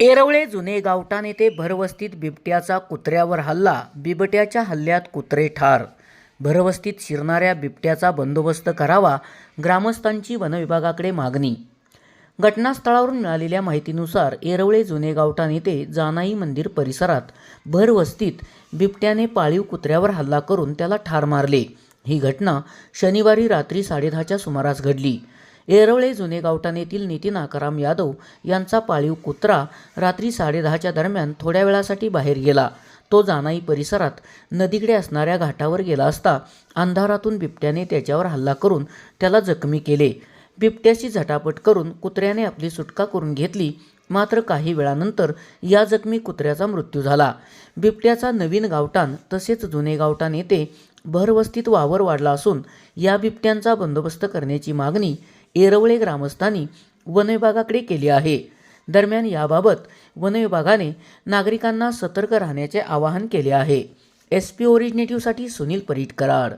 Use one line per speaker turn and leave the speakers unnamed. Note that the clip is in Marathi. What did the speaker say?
येरवळे जुने गावठाण येथे भरवस्तीत बिबट्याचा कुत्र्यावर हल्ला बिबट्याच्या हल्ल्यात कुत्रे ठार. भरवस्तीत शिरणाऱ्या बिबट्याचा बंदोबस्त करावा ग्रामस्थांची वनविभागाकडे मागणी. घटनास्थळावरून मिळालेल्या माहितीनुसार येरवळे जुने गावठाण येथे जानाई मंदिर परिसरात भरवस्तीत बिबट्याने पाळीव कुत्र्यावर हल्ला करून त्याला ठार मारले. ही घटना शनिवारी रात्री साडेदहाच्या सुमारास घडली. येरवळे जुने गावठाण येथील नितीन आकाराम यादव यांचा पाळीव कुत्रा रात्री साडेदहाच्या दरम्यान थोड्या वेळासाठी बाहेर गेला. तो जानाई परिसरात नदीकडे असणाऱ्या घाटावर गेला असता अंधारातून बिबट्याने त्याच्यावर हल्ला करून त्याला जखमी केले. बिबट्याची झटापट करून कुत्र्याने आपली सुटका करून घेतली. मात्र काही वेळानंतर या जखमी कुत्र्याचा मृत्यू झाला. बिबट्याचा नवीन गावठाण तसेच जुने गावठाण येथे भरवस्तीत वावर वाढला असून या बिबट्यांचा बंदोबस्त करण्याची मागणी येरवळे ग्रामस्थांनी वनविभागाकडे केली आहे. दरम्यान याबाबत वनविभागाने नागरिकांना सतर्क राहण्याचे आवाहन केले आहे. एस पी ओरिजिनेटिव्हसाठी सुनील परीट कराड